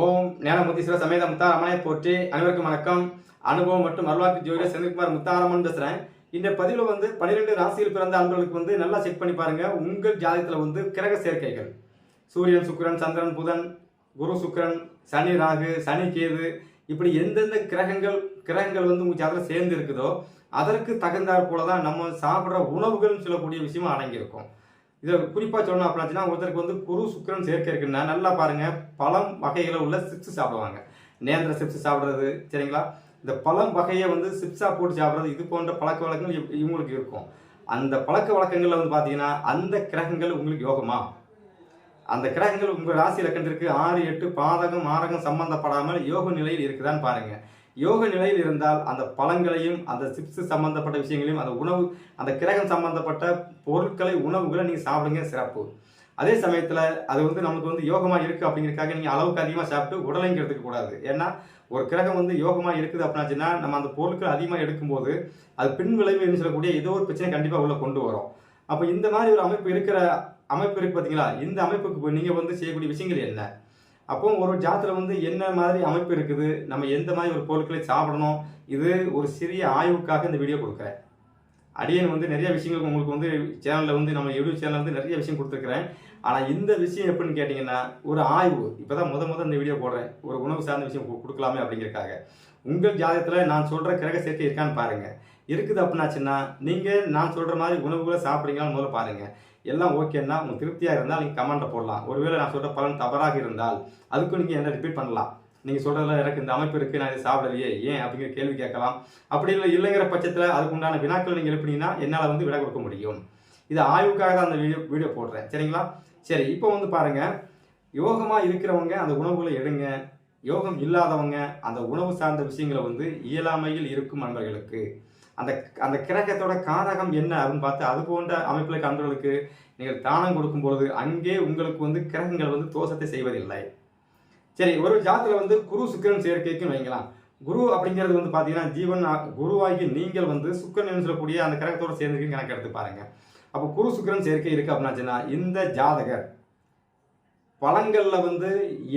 ஓம் ஞானமுத்தீஸ்வர சமேத முத்தாரமனை போற்றி அனைவருக்கும் வணக்கம். அனுபவம் மற்றும் அருள்வாக்கு ஜோதிடர் செந்தில்குமார் முத்தாரமன் பேசுறேன். இந்த பதிவில் வந்து பன்னிரெண்டு ராசியில் பிறந்த அன்பர்களுக்கு வந்து நல்லா செக் பண்ணி பாருங்க. உங்கள் ஜாதகத்தில் வந்து கிரக சேர்க்கைகள். சூரியன் சுக்கரன் சந்திரன் புதன் குரு சுக்கரன் சனி ராகு சனி கேது இப்படி எந்தெந்த கிரகங்கள் கிரகங்கள் வந்து உங்கள் ஜாதகத்தில் சேர்ந்து இருக்குதோ அதற்கு தகுந்தாற் போல தான் நம்ம சாப்பிட்ற உணவுகள்னு சொல்லக்கூடிய விஷயமும் அடங்கியிருக்கும். இதை குறிப்பாக சொல்லணும் அப்படின்னா ஒருத்தருக்கு வந்து குரு சுக்கிரன் சேர்க்கை இருக்குன்னா நல்லா பாருங்கள் பழம் வகைகளை உள்ள சிப்ஸ் சாப்பிடுவாங்க. நேந்திர சிப்ஸ் சாப்பிட்றது சரிங்களா? இந்த பழம் வகையை வந்து சிப்ஸாக போட்டு சாப்பிட்றது இது போன்ற பழக்க வழக்கங்கள் இவங்களுக்கு இருக்கும். அந்த பழக்க வழக்கங்களில் வந்து பார்த்தீங்கன்னா அந்த கிரகங்கள் உங்களுக்கு யோகமா? அந்த கிரகங்கள் உங்கள் ராசி இலக்கணத்திற்கு ஆறு எட்டு பாதகம் ஆரகம் சம்பந்தப்படாமல் யோக நிலையில் இருக்குதான்னு பாருங்கள் யோக நிலையில் இருந்தால் அந்த பழங்களையும் அந்த சிப்ஸ் சம்பந்தப்பட்ட விஷயங்களையும் அந்த உணவு அந்த கிரகம் சம்பந்தப்பட்ட பொருட்களை உணவுகளை நீங்கள் சாப்பிடுங்க சிறப்பு. அதே சமயத்தில் அது வந்து நமக்கு வந்து யோகமாக இருக்குது அப்படிங்கிறதுக்காக நீங்கள் அளவுக்கு அதிகமாக சாப்பிட்டு உடலையும் எடுத்துக்கக்கூடாது ஏன்னா ஒரு கிரகம் வந்து யோகமாக இருக்குது அப்படின்னாச்சுன்னா நம்ம அந்த பொருட்கள் அதிகமாக எடுக்கும்போது அது பின் விளைவுன்னு சொல்லக்கூடிய ஏதோ ஒரு பிரச்சனை கண்டிப்பாக உள்ளே கொண்டு வரும். அப்போ இந்த மாதிரி ஒரு அமைப்பு இருக்கிற அமைப்பு இருக்குது பார்த்தீங்களா இந்த அமைப்புக்கு நீங்கள் வந்து செய்யக்கூடிய விஷயங்கள் என்ன? அப்போ ஒரு ஜாத்தில் வந்து என்ன மாதிரி அமைப்பு இருக்குது? நம்ம எந்த மாதிரி ஒரு பொருட்களை சாப்பிடணும்? இது ஒரு சிறிய ஆய்வுக்காக இந்த வீடியோ கொடுக்குறேன். அடியன் வந்து நிறைய விஷயங்கள் உங்களுக்கு வந்து சேனலில் வந்து நம்ம யூடியூப் சேனலில் வந்து நிறைய விஷயம் கொடுத்துருக்குறேன். ஆனால் இந்த விஷயம் எப்படின்னு கேட்டிங்கன்னா ஒரு ஆய்வு இப்போ தான் முத முத இந்த வீடியோ போடுறேன். ஒரு உணவு சார்ந்த விஷயம் கொடுக்கலாமே அப்படிங்கிறக்காக உங்கள் ஜாதகத்தில் நான் சொல்கிற கிரக சேர்க்கை இருக்கான்னு பாருங்கள் இருக்குது அப்படின்னாச்சுன்னா நீங்கள் நான் சொல்கிற மாதிரி உணவுகளை சாப்பிட்றீங்களான்னு முதல்ல பாருங்கள் எல்லாம் ஓகேன்னா உங்களுக்கு திருப்தியாக இருந்தால் நீங்கள் கமெண்ட்டில் போடலாம். ஒருவேளை நான் சொல்கிற பலன் தவறாக இருந்தால் அதுக்கும் நீங்கள் என்ன ரிப்பீட் பண்ணலாம்? நீங்கள் சொல்கிறதுல எனக்கு இந்த அமைப்பு இருக்குது நான் இதை சாப்பிடலையே ஏன் அப்படிங்கிற கேள்வி கேட்கலாம். அப்படி இல்லை இல்லைங்கிற பட்சத்தில் அதுக்கு உண்டான வினாக்கள் நீங்கள் எழுப்பினீங்கன்னா என்னால் வந்து விடை கொடுக்க முடியும். இது ஆய்வுக்காக தான் அந்த வீடியோ வீடியோ போடுறேன். சரிங்களா? சரி இப்போ வந்து பாருங்கள் யோகமாக இருக்கிறவங்க அந்த உணவுகளை எடுங்க. யோகம் இல்லாதவங்க அந்த உணவு சார்ந்த விஷயங்களை வந்து இயலாமையில் இருக்கும் நண்பர்களுக்கு. அந்த அந்த கிரகத்தோட காரகம் என்ன அப்படின்னு பார்த்து அது போன்ற அமைப்பில் இருக்க நீங்கள் தானம் கொடுக்கும் பொழுது அங்கே உங்களுக்கு வந்து கிரகங்கள் வந்து தோஷத்தை செய்வதில்லை. சரி ஒரு ஜாத்தில் வந்து குரு சுக்கிரன் சேர்க்கைக்குன்னு வைங்களாம் குரு அப்படிங்கிறது வந்து பார்த்தீங்கன்னா ஜீவன் குருவாகி நீங்கள் வந்து சுக்கரன் சொல்லக்கூடிய அந்த கிரகத்தோட சேர்ந்துருக்கு கணக்கு எடுத்து பாருங்க. அப்போ குரு சுக்கரன் சேர்க்கை இருக்குது அப்படின்னாச்சுன்னா இந்த ஜாதகர் பழங்களில் வந்து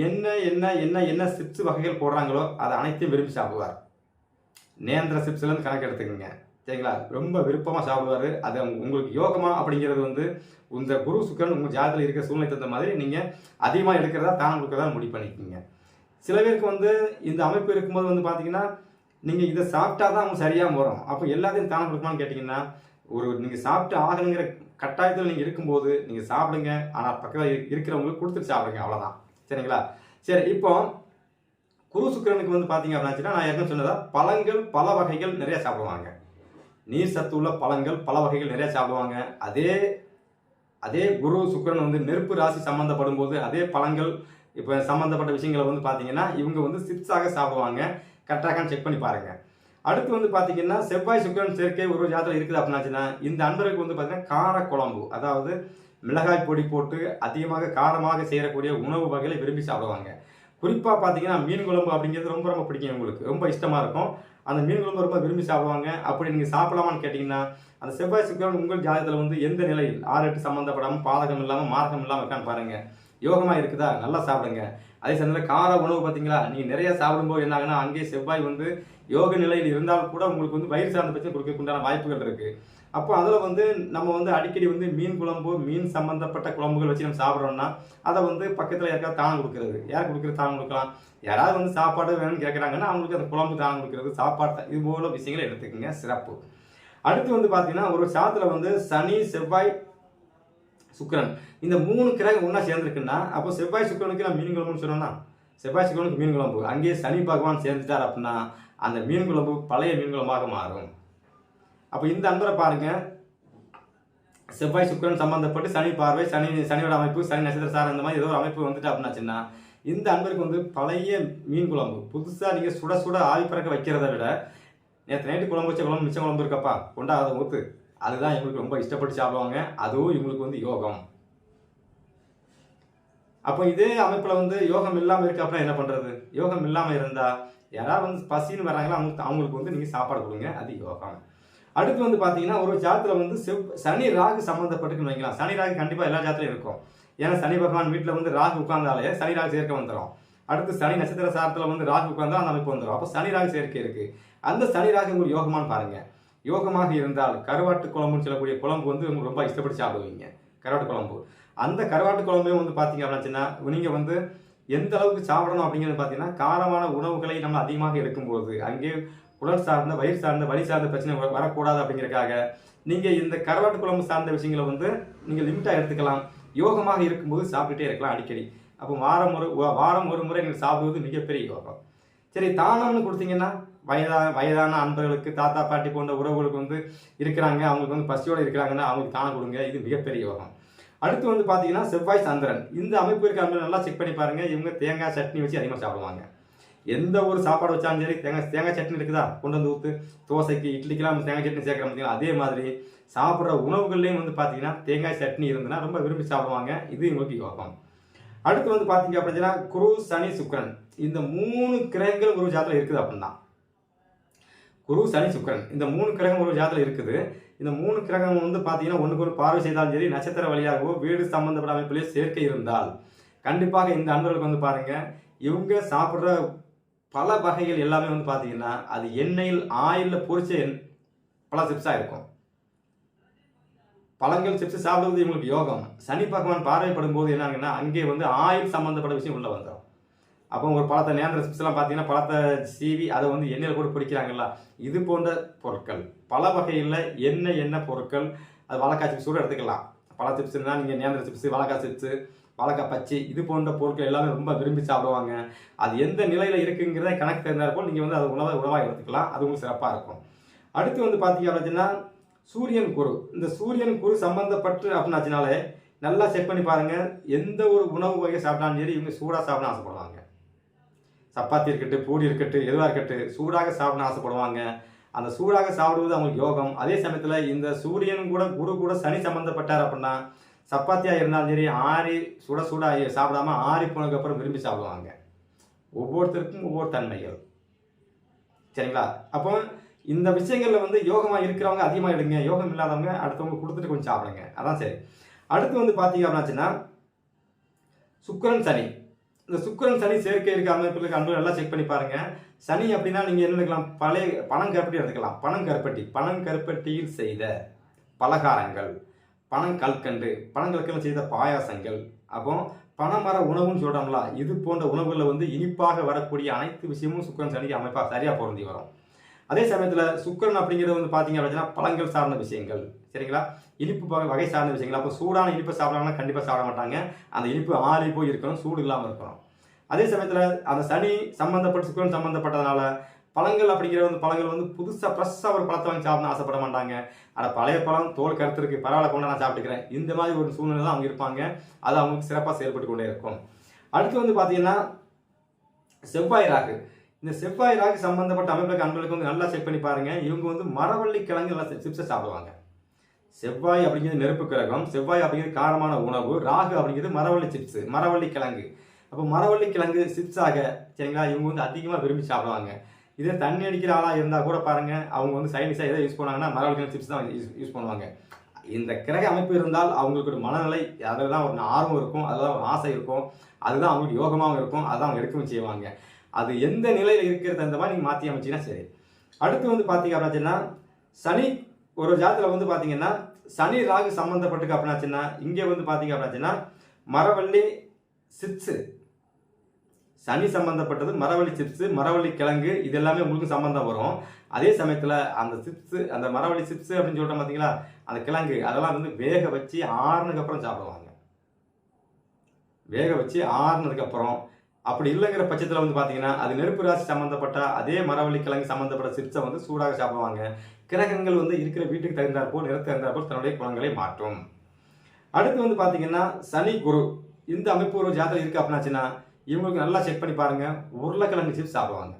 என்ன என்ன என்ன என்ன சிப்ஸ் வகைகள் போடுறாங்களோ அதை அனைத்தையும் விரும்பி சாப்பிடுவார். நேந்திர சிப்ஸ்லேருந்து கணக்கு எடுத்துக்கோங்க. சரிங்களா? ரொம்ப விருப்பமாக சாப்பிடுவார். அது உங்களுக்கு யோகமா அப்படிங்கிறது வந்து இந்த குரு சுக்கரன் உங்கள் ஜாதகத்தில் இருக்கிற சூழ்நிலை தகுந்த மாதிரி நீங்கள் அதிகமாக எடுக்கிறதா தானம் கொடுக்கறதா முடிவு பண்ணிக்கோங்க. சில பேருக்கு வந்து இந்த அமைப்பு இருக்கும்போது வந்து பார்த்தீங்கன்னா நீங்கள் இதை சாப்பிட்டா தான் அவங்க சரியாக வரும் அப்போ எல்லாத்தையும் தானம் கொடுக்குமான்னு கேட்டிங்கன்னா ஒரு நீங்கள் சாப்பிட்டு ஆகணுங்கிற கட்டாயத்தில் நீங்கள் இருக்கும்போது நீங்கள் சாப்பிடுங்க. ஆனால் பக்கத்தில் இருக்கிறவங்களுக்கு கொடுத்துட்டு சாப்பிடுங்க. அவ்வளோதான் சரிங்களா? சரி இப்போ குரு சுக்கரனுக்கு வந்து பார்த்தீங்க அப்படின்னா நான் ஏற்கனவே சொன்னதா பழங்கள் பல வகைகள் நிறைய சாப்பிடுவாங்க. நீர் சத்து உள்ள பழங்கள் பல வகைகள் நிறைய சாப்பிடுவாங்க. அதே அதே குரு சுக்கிரன் வந்து நெருப்பு ராசி சம்மந்தப்படும் போது அதே பழங்கள் இப்போ சம்மந்தப்பட்ட விஷயங்களை வந்து பார்த்தீங்கன்னா இவங்க வந்து சிப்ஸாக சாப்பிடுவாங்க. கரெக்டாக செக் பண்ணி பாருங்க. அடுத்து வந்து பார்த்தீங்கன்னா செவ்வாய் சுக்கிரன் சேர்க்கை ஒரு ஜாதகம் இருக்குது அப்படின்னாச்சுன்னா இந்த அன்பருக்கு வந்து பார்த்தீங்கன்னா கார குழம்பு அதாவது மிளகாய் பொடி போட்டு அதிகமாக காரமாக செய்யக்கூடிய உணவு வகைகளை விரும்பி சாப்பிடுவாங்க. குறிப்பாக பார்த்தீங்கன்னா மீன் குழம்பு அப்படிங்கிறது ரொம்ப ரொம்ப பிடிக்கும் உங்களுக்கு ரொம்ப இஷ்டமாக இருக்கும். அந்த மீன் குழம்பு ரொம்ப விரும்பி சாப்பிடுவாங்க. அப்படி நீங்கள் சாப்பிடலாமான்னு கேட்டிங்கன்னா அந்த செவ்வாய் சுக்கிரன் உங்கள் ஜாதகத்தில் வந்து எந்த நிலையில்? ஆறு எட்டு சம்மந்தப்படாமல் பாதகம் இல்லாமல் மார்க்கம் இல்லாமல் இருக்கான்னு பாருங்கள் யோகமாக இருக்குதா? நல்லா சாப்பிடுங்க. அதே சமயத்தில் கார உணவு பார்த்தீங்களா நீங்கள் நிறைய சாப்பிடும்போது என்ன ஆகுனா அங்கேயே செவ்வாய் வந்து யோக நிலையில் இருந்தால் கூட உங்களுக்கு வந்து வயிறு சார்ந்த பிரச்சனை கொடுக்கறதுக்குண்டான வாய்ப்புகள் இருக்குது அப்போ அதில் வந்து நம்ம வந்து அடிக்கடி வந்து மீன் குழம்பு மீன் சம்மந்தப்பட்ட குழம்புகள் வச்சு நம்ம சாப்பிட்றோம்னா அதை வந்து பக்கத்தில் யாருக்காவது தானம் கொடுக்குறது. யார் கொடுக்குறது தானம் கொடுக்கலாம்? யாராவது வந்து சாப்பாடு வேணும்னு கேட்குறாங்கன்னா அவங்களுக்கு அந்த குழம்பு தானம் கொடுக்குறது சாப்பாடு இது போல விஷயங்களை எடுத்துக்கோங்க. சிறப்பு. அடுத்து வந்து பார்த்தீங்கன்னா ஒரு சாத்துல வந்து சனி செவ்வாய் சுக்கிரன். இந்த மூணு கிரகம் ஒன்றா சேர்ந்துருக்குன்னா அப்போ செவ்வாய் சுக்கரனுக்கு நான் மீன் குழம்புன்னு சொன்னேன்னா செவ்வாய் சுக்கரனுக்கு மீன் குழம்பு. அங்கேயே சனி பகவான் சேர்ந்துட்டார் அப்படின்னா அந்த மீன் குழம்பு பழைய மீன் குழம்பாக மாறும். அப்போ இந்த அன்பரை பாருங்க. செவ்வாய் சுக்கரன் சம்பந்தப்பட்டு சனி பார்வை சனி சனியோட அமைப்பு சனி நட்சத்திர சார் இந்த மாதிரி ஏதோ ஒரு அமைப்பு வந்துட்டு அப்படின்னாச்சுன்னா இந்த அன்பருக்கு வந்து பழைய மீன் குழம்பு புதுசாக நீங்கள் சுட சுட ஆவி பறக்க வைக்கிறத விட நேற்று நைட்டு குழம்பு வச்ச குழம்பு மிச்சம் குழம்பு இருக்கப்பா கொண்டா அதை ஊற்று அதுதான் இவங்களுக்கு ரொம்ப இஷ்டப்பட்டு சாப்பிடுவாங்க. அதுவும் இவங்களுக்கு வந்து யோகம். அப்போ இதே அமைப்பில் வந்து யோகம் இல்லாமல் இருக்கு அப்படின்னா என்ன பண்ணுறது யோகம் இல்லாமல் இருந்தால் யாராவது வந்து பசின்னு வராங்களோ அவங்களுக்கு அவங்களுக்கு வந்து நீங்கள் சாப்பாடு கொடுங்க அது யோகம். அடுத்து வந்து பார்த்தீங்கன்னா ஒரு ஜாதத்தில் வந்து செவ் சனி ராகு சம்மந்தப்பட்டுக்குன்னு வைக்கலாம் சனி ராகு கண்டிப்பாக எல்லா ஜாத்திலையும் இருக்கும். ஏன்னா சனி பகவான் வீட்டில் வந்து ராகு உட்கார்ந்தாலே சனி ராகு சேர்க்க வந்துடும் அடுத்து சனி நட்சத்திர சாரத்தில் வந்து ராகு உட்கார்ந்தா அந்த அமைப்பு வந்துடும் அப்போ சனி ராகு சேர்க்கை இருக்குது அந்த சனி ராகு உங்களுக்கு யோகமான்னு பாருங்க. யோகமாக இருந்தால் கருவாட்டு குழம்புன்னு சொல்லக்கூடிய குழம்பு வந்து உங்களுக்கு ரொம்ப இஷ்டப்பட்டு சாப்பிடுவீங்க. கருவாட்டு குழம்பு. அந்த கருவாட்டு குழம்பையும் வந்து பார்த்தீங்க அப்படின்னா நீங்கள் வந்து எந்த அளவுக்கு சாப்பிடணும் அப்படிங்கிறது பார்த்தீங்கன்னா காரமான உணவுகளை நம்ம அதிகமாக எடுக்கும்போது அங்கே உடல் சார்ந்த வயிறு சார்ந்த வலி சார்ந்த பிரச்சனை வரக்கூடாது அப்படிங்கிறக்காக நீங்கள் இந்த கரவாட்டு குழம்பு சார்ந்த விஷயங்களை வந்து நீங்கள் லிமிட்டாக எடுத்துக்கலாம். யோகமாக இருக்கும்போது சாப்பிட்டுட்டே இருக்கலாம் அடிக்கடி. அப்போ வாரம் ஒரு வாரம் ஒரு முறை நீங்கள் சாப்பிடுவது மிகப்பெரிய யோகம். சரி தானம்னு கொடுத்தீங்கன்னா வயதா வயதான அன்பர்களுக்கு தாத்தா பாட்டி போன்ற உறவுகளுக்கு வந்து இருக்கிறாங்க. அவங்களுக்கு வந்து பசியோடு இருக்கிறாங்கன்னா அவங்களுக்கு தானம் கொடுங்க. இது மிகப்பெரிய யோகம். அடுத்து வந்து பார்த்தீங்கன்னா செவ்வாய் சந்திரன். இந்த அமைப்பு இருக்க நல்லா செக் பண்ணி பாருங்க. இவங்க தேங்காய் சட்னி வச்சு அதிகமாக சாப்பிடுவாங்க. எந்த ஒரு சாப்பாடு வச்சாலும் சரி தேங்காய் தேங்காய் சட்னி இருக்குதா? கொண்டு வந்து ஊற்று தோசைக்கு இட்லிக்கெல்லாம் தேங்காய் சட்னி சேர்க்குற பார்த்தீங்களா? அதே மாதிரி சாப்பிட்ற உணவுகள்லேயும் வந்து பார்த்தீங்கன்னா தேங்காய் சட்னி இருந்ததுன்னா ரொம்ப விரும்பி சாப்பிடுவாங்க. இது உங்களுக்கு யோகம் அடுத்து வந்து பார்த்தீங்க அப்படின்னா குரு சனி சுக்கரன். இந்த மூணு கிரகங்கள் ஒரு ஜாதத்தில் இருக்குது அப்படின்னா. குரு சனி சுக்கரன். இந்த மூணு கிரகம் ஒரு ஜாதத்தில் இருக்குது. இந்த மூணு கிரகம் வந்து பார்த்தீங்கன்னா ஒன்றுக்கு ஒரு பார்வை செய்தாலும் சரி நட்சத்திர வழியாகவோ வீடு சம்பந்தப்பட்ட அமைப்பிலேயே சேர்க்கை இருந்தால் கண்டிப்பாக இந்த அன்பர்களுக்கு வந்து பாருங்கள் இவங்க சாப்பிட்ற பல வகைகள் எல்லாமே வந்து பார்த்தீங்கன்னா அது எண்ணெயில் ஆயிலில் பொறிச்ச எண்- பல சிப்ஸாக இருக்கும். பழங்கள் சிப்ஸ் சாப்பிடுவது இவங்களுக்கு யோகம். சனி பகவான் பார்வைப்படும் போது என்ன அங்கே வந்து ஆயில் சம்மந்தப்பட்ட விஷயம் உள்ளே வந்துடும் அப்போ ஒரு பழத்தை நேந்திர சிப்ஸ்லாம் பார்த்தீங்கன்னா பழத்தை சீவி அதை வந்து எண்ணெயில் கூட பிடிக்கிறாங்கல்ல இது போன்ற பொருட்கள். பல வகையில் என்ன என்ன பொருட்கள் அது வழக்காய் சிப்ஸ் கூட எடுத்துக்கலாம். பழ சிப்ஸ்னா நீங்கள் நேந்திர சிப்ஸ் வாழைக்காய் சிப்ஸ் வாழைக்காய் பச்சை இது போன்ற பொருட்கள் எல்லாமே ரொம்ப விரும்பி சாப்பிடுவாங்க. அது எந்த நிலையில் இருக்குங்கிறத கணக்கு தெரிந்தால் போல் நீங்கள் வந்து அது உணவை உணவாக எடுத்துக்கலாம். அதுவும் சிறப்பாக இருக்கும். அடுத்து வந்து பார்த்தீங்க அப்படின்னா சூரியன் குரு. இந்த சூரியன் குரு சம்மந்தப்பட்டு அப்படின்னாச்சினாலே நல்லா செக் பண்ணி பாருங்கள் எந்த ஒரு உணவு வகை சாப்பிட்டாலும் சரி இவங்க சூடாக சாப்பிட ஆசைப்படுவாங்க. சப்பாத்தி இருக்கட்டும் பூரி இருக்கட்டும் எதுவாக இருக்கட்டும் சூடாக சாப்பிட ஆசைப்படுவாங்க. அந்த சூடாக சாப்பிடுவது அவங்களுக்கு யோகம். அதே சமயத்தில் இந்த சூரியன் கூட குரு கூட சனி சம்மந்தப்பட்டார் அப்படின்னா சப்பாத்தியாக இருந்தாலும் சரி ஆறி சுட சுட சாப்பிடாம ஆறி போனதுக்கப்புறம் விரும்பி சாப்பிடுவாங்க. ஒவ்வொருத்தருக்கும் ஒவ்வொரு தன்மைகள். சரிங்களா? அப்போ இந்த விஷயங்களில் வந்து யோகமாக இருக்கிறவங்க அதிகமாக எடுங்க. யோகம் இல்லாதவங்க அடுத்தவங்க கொடுத்துட்டு கொஞ்சம் சாப்பிடுங்க. அதான் சரி. அடுத்து வந்து பார்த்தீங்க அப்படின்னாச்சுன்னா சுக்கரன் சனி. இந்த சுக்கரன் சனி சேர்க்கை இருக்க அமைப்புகளுக்கு அன்பு நல்லா செக் பண்ணி பாருங்க. சனி அப்படின்னா நீங்கள் என்ன எடுக்கலாம்? பழைய பணம் கருப்பட்டி எடுத்துக்கலாம். பணம் கருப்பட்டி. பணம் கருப்பட்டியில் செய்த பலகாரங்கள். பனங்கல்கண்டு. கல்கண்டு செய்த பாயாசங்கள். அப்போ பனைமர உணவுன்னு சொல்கிறோம்ல இது போன்ற உணவுகளில் வந்து இனிப்பாக வரக்கூடிய அனைத்து விஷயமும் சுக்கரன் சனிக்கு அமைப்பாக சரியாக பொருந்தி வரும். அதே சமயத்தில் சுக்கரன் அப்படிங்கிறது வந்து பார்த்தீங்க அப்படின்னா பழங்கள் சார்ந்த விஷயங்கள். சரிங்களா? இனிப்பு வகை வகை சார்ந்த விஷயங்கள். அப்போ சூடான இனிப்பை சாப்பிட்றாங்கன்னா கண்டிப்பாக சாப்பிட மாட்டாங்க. அந்த இனிப்பு ஆறி போய் இருக்கணும் சூடு இல்லாமல் இருக்கணும். அதே சமயத்தில் அந்த சனி சம்மந்தப்பட்ட சுக்கிரன் சம்மந்தப்பட்டதுனால பழங்கள் அப்படிங்கிற வந்து பழங்கள் வந்து புதுசாக ஃப்ரெஷ்ஷாக ஒரு பழத்தை வாங்கி சாப்பிடணும் ஆசைப்பட மாட்டாங்க. ஆனால் பழைய பழம் தோல் கருத்து இருக்கு பரவாயில்ல கொண்டு நான் சாப்பிட்டுக்கிறேன். இந்த மாதிரி ஒரு சூழ்நிலை தான் அவங்க இருப்பாங்க. அது அவங்களுக்கு சிறப்பாக செயல்பட்டு கொண்டே இருக்கும். அடுத்து வந்து பார்த்தீங்கன்னா செவ்வாய் ராகு. இந்த செவ்வாய் ராகு சம்பந்தப்பட்ட அமைப்புகளுக்கு அன்பர்களுக்கு வந்து நல்லா செக் பண்ணி பாருங்க. இவங்க வந்து மரவள்ளி கிழங்கு நல்லா சிப்ஸை சாப்பிடுவாங்க. செவ்வாய் அப்படிங்கிறது நெருப்பு கிரகம். செவ்வாய் அப்படிங்கிறது காரமான உணவு. ராகு அப்படிங்கிறது மரவள்ளி சிப்ஸ் மரவள்ளி கிழங்கு. அப்போ மரவள்ளி கிழங்கு சிப்ஸாக சரிங்களா இவங்க வந்து அதிகமாக விரும்பி சாப்பிடுவாங்க. இதே தண்ணி அடிக்கிற ஆளாக இருந்தால் கூட பாருங்க அவங்க வந்து சைனிஸாக எதை யூஸ் பண்ணாங்கன்னா மரவள்ளி சிப்ஸ் தான் யூஸ் யூஸ் பண்ணுவாங்க. இந்த கிரக அமைப்பு இருந்தால் அவங்களுக்கு ஒரு மனநிலை அதில் தான் ஒரு ஆர்வம் இருக்கும் அதில் தான் ஒரு ஆசை இருக்கும் அதுதான் அவங்களுக்கு யோகமாகவும் இருக்கும் அதுதான் அவங்க எடுக்கவும் செய்வாங்க. அது எந்த நிலையில் இருக்கிறது அந்த மாதிரி நீங்கள் மாற்றி அமைச்சிங்கன்னா சரி. அடுத்து வந்து பார்த்தீங்க அப்படின்னா சனி ஒரு ஜாதத்தில் வந்து பார்த்தீங்கன்னா சனி ராகு சம்மந்தப்பட்டுக்கு அப்படின்னாச்சுன்னா இங்கே வந்து பார்த்தீங்க அப்படின்னாச்சுன்னா மரவள்ளி சிப்ஸு சனி சம்பந்தப்பட்டது மரவள்ளி சிப்ஸு மரவள்ளி கிழங்கு இது எல்லாமே உங்களுக்கு சம்மந்தம் வரும். அதே சமயத்தில் அந்த சிப்ஸு அந்த மரவள்ளி சிப்ஸு அப்படின்னு சொல்கிறோம் பார்த்தீங்களா அந்த கிழங்கு அதெல்லாம் வந்து வேக வச்சு ஆறுனதுக்கப்புறம் சாப்பிடுவாங்க. வேக வச்சு ஆறுனதுக்கு அப்புறம் அப்படி இல்லைங்கிற பட்சத்தில் வந்து பார்த்தீங்கன்னா அது நெருப்பு ராசி சம்மந்தப்பட்ட அதே மரவள்ளி கிழங்கு சம்மந்தப்பட்ட சிப்ஸை வந்து சூடாக சாப்பிடுவாங்க. கிரகங்கள் வந்து இருக்கிற வீட்டுக்கு தகுந்தாற்போல் நிறத்து தகுந்தாற்போல் தன்னுடைய குணங்களை மாற்றும். அடுத்து வந்து பார்த்தீங்கன்னா சனி குரு. இந்த அமைப்பு ஒரு ஜாதகம் இருக்குது அப்படின்னாச்சுன்னா இவங்களுக்கு நல்லா செக் பண்ணி பாருங்க. உருளைக்கிழங்கு சிப்ஸ் சாப்பிடுவாங்க.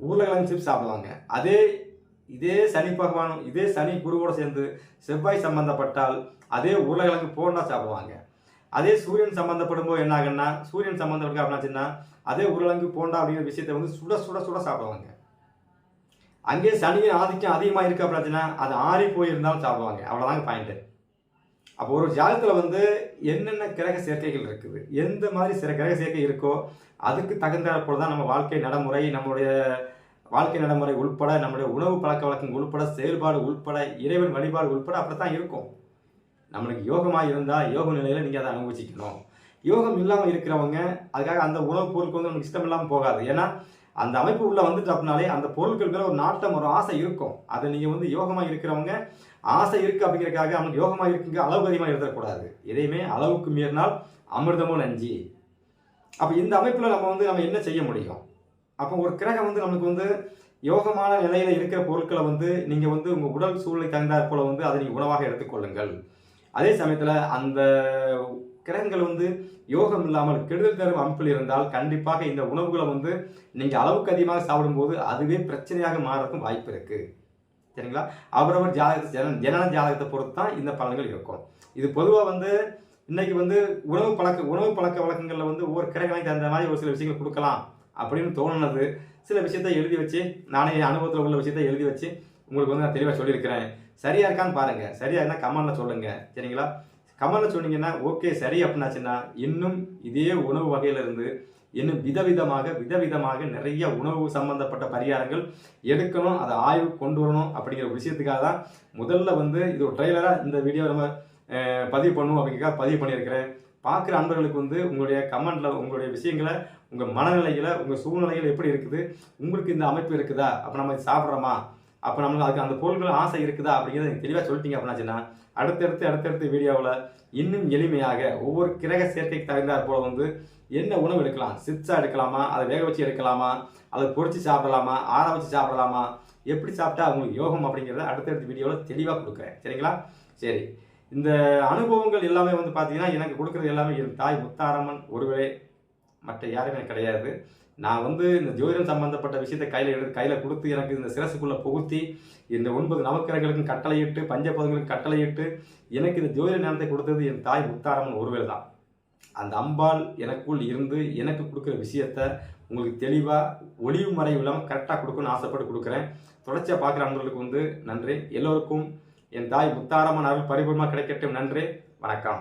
உருளைக்கிழங்கு சிப்ஸ் சாப்பிடுவாங்க. அதே இதே சனி பகவான் இதே சனி குருவோட சேர்ந்து செவ்வாய் சம்பந்தப்பட்டால் அதே உருளைக்கிழங்கு போண்டா சாப்பிடுவாங்க. அதே சூரியன் சம்மந்தப்படும் போது என்ன ஆகுன்னா சூரியன் சம்பந்தப்பட்டு அப்படின்னாச்சுன்னா அதே உருளைக்கிழங்கு போண்டா அப்படிங்கிற விஷயத்தை வந்து சுட சுட சுட சாப்பிடுவாங்க. அங்கே சனியின் ஆதிக்கம் அதிகமாக இருக்குது அப்படின்னாச்சுன்னா அது ஆறி போயிருந்தாலும் சாப்பிடுவாங்க. அவ்வளோதாங்க பாயிண்ட்டு அப்போ ஒரு ஜாதகத்தில் வந்து என்னென்ன கிரக சேர்க்கைகள் இருக்குது? எந்த மாதிரி சில கிரக சேர்க்கை இருக்கோ அதுக்கு தகுந்த போல் தான் நம்ம வாழ்க்கை நடைமுறை நம்மளுடைய வாழ்க்கை நடைமுறை உள்பட நம்முடைய உணவு பழக்க வழக்கம் உள்பட செயல்பாடு உள்பட இறைவன் வழிபாடு உள்பட அப்படித்தான் இருக்கும். நம்மளுக்கு யோகமாக இருந்தால் யோக நிலையில் நீங்கள் அதை அனுபவிச்சுக்கணும். யோகம் இல்லாமல் இருக்கிறவங்க அதுக்காக அந்த உணவுப் பொருளுக்கு வந்து நமக்கு இஷ்டம் இல்லாமல் போகாது. ஏன்னா அந்த அமைப்பு உள்ளே வந்துட்டு அப்படின்னாலே அந்த பொருட்கள் மேலே ஒரு நாட்டம் ஒரு ஆசை இருக்கும். அதை நீங்கள் வந்து யோகமாக இருக்கிறவங்க ஆசை இருக்கு அப்படிங்கிறக்காக அவனுக்கு யோகமா இருக்குங்க அளவுக்கு அதிகமாக எழுதக்கூடாது. எதையுமே அளவுக்கு மீறினால் அமிர்தமும் நஞ்சி. அப்ப இந்த அமைப்புல நம்ம வந்து நம்ம என்ன செய்ய முடியும்? அப்போ ஒரு கிரகம் வந்து நமக்கு வந்து யோகமான நிலையில இருக்கிற பொருட்களை வந்து நீங்க வந்து உங்க உடல் சூழ்நிலை தகுந்தாற் போல வந்து அதை நீங்க உணவாக எடுத்துக்கொள்ளுங்கள். அதே சமயத்துல அந்த கிரகங்கள் வந்து யோகம் இல்லாமல் கெடுதல் தரும் அமைப்பில் இருந்தால் கண்டிப்பாக இந்த உணவுகளை வந்து நீங்க அளவுக்கு அதிகமாக சாப்பிடும்போது அதுவே பிரச்சனையாக மாறதுக்கும் வாய்ப்பு இருக்குது சரிங்களா? அவரவர் ஜாதக ஜன ஜனன ஜாதகத்தை பொறுத்து தான் இந்த பலன்கள் இருக்கும். இது பொதுவாக வந்து இன்னைக்கு வந்து உணவு பழக்க உணவு பழக்க வழக்கங்களில் வந்து ஒவ்வொரு கிரகங்களுக்கு தகுந்த மாதிரி ஒரு சில விஷயங்கள் கொடுக்கலாம் அப்படின்னு தோணுனது. சில விஷயத்தை எழுதி வச்சு நானே அனுபவத்தில் உள்ள விஷயத்தை எழுதி வச்சு உங்களுக்கு வந்து நான் தெளிவாக சொல்லியிருக்கிறேன். சரியா இருக்கான்னு பாருங்க. சரியா இருந்தால் கமெண்ட்ல சொல்லுங்க. சரிங்களா? கமெண்டில் சொன்னீங்கன்னா ஓகே சரி அப்படின்னாச்சுன்னா இன்னும் இதே உணவு வகையிலிருந்து இன்னும் விதவிதமாக விதவிதமாக நிறைய உணவு சம்பந்தப்பட்ட பரிகாரங்கள் எடுக்கணும் அதை ஆய்வு கொண்டு வரணும் அப்படிங்கிற விஷயத்துக்காக தான் முதல்ல வந்து இது ஒரு ட்ரெய்லராக இந்த வீடியோ நம்ம பதிவு பண்ணுவோம் அப்படிங்கிறக்காக பதிவு பண்ணியிருக்கிறேன். பார்க்குற அன்பர்களுக்கு வந்து உங்களுடைய கமெண்டில் உங்களுடைய விஷயங்களை உங்கள் மனநிலைகளை உங்கள் சூழ்நிலைகள் எப்படி இருக்குது உங்களுக்கு இந்த அமைப்பு இருக்குதா? அப்போ நம்ம சாப்பிட்றோமா? அப்போ நம்மளுக்கு அதுக்கு அந்த பொருள்கள் ஆசை இருக்குதா அப்படிங்கிறத நீங்க தெளிவாக சொல்லிட்டீங்க அப்படின்னாச்சுன்னா அடுத்தடுத்து அடுத்தடுத்த வீடியோவில் இன்னும் எளிமையாக ஒவ்வொரு கிரக சேர்க்கைக்கு தகுந்தாற் போல வந்து என்ன உணவு எடுக்கலாம்? சிப்ஸாக எடுக்கலாமா? அதை வேக வச்சு எடுக்கலாமா? அதை பொறிச்சு சாப்பிடலாமா? ஆற வச்சு சாப்பிடலாமா? எப்படி சாப்பிட்டா அவங்களுக்கு யோகம் அப்படிங்கிறத அடுத்தடுத்த வீடியோவில் தெளிவாக கொடுக்குறேன். சரிங்களா? சரி. இந்த அனுபவங்கள் எல்லாமே வந்து பார்த்தீங்கன்னா எனக்கு கொடுக்குறது எல்லாமே என் தாய் முத்தாரம்மன் ஒருவரே மற்ற யாருமே கிடையாது. நான் வந்து இந்த ஜோதிடம் சம்பந்தப்பட்ட விஷயத்தை கையில் எடுத்து கையில் கொடுத்து எனக்கு இந்த சிரசுக்குள்ளே புகுத்தி இந்த ஒன்பது நவக்கிரகங்களுக்கும் கட்டளையிட்டு பஞ்சபதங்களுக்கும் கட்டளையிட்டு எனக்கு இந்த ஜோதிட ஞானத்தை கொடுத்தது என் தாய் முத்தாரம்மன் ஒருவேளை தான். அந்த அம்பாள் எனக்குள் இருந்து எனக்கு கொடுக்குற விஷயத்த உங்களுக்கு தெளிவாக ஒளிவு மறைவு இல்லாமல் கரெக்டாக கொடுக்கணும்னு ஆசைப்பட்டு கொடுக்குறேன். தொடர்ச்சியாக பார்க்குற அன்பர்களுக்கு வந்து நன்றி. எல்லோருக்கும் என் தாய் முத்தாரம்மன் அருள் பரிபூர்ணமாக கிடைக்கட்டும். நன்றி. வணக்கம்.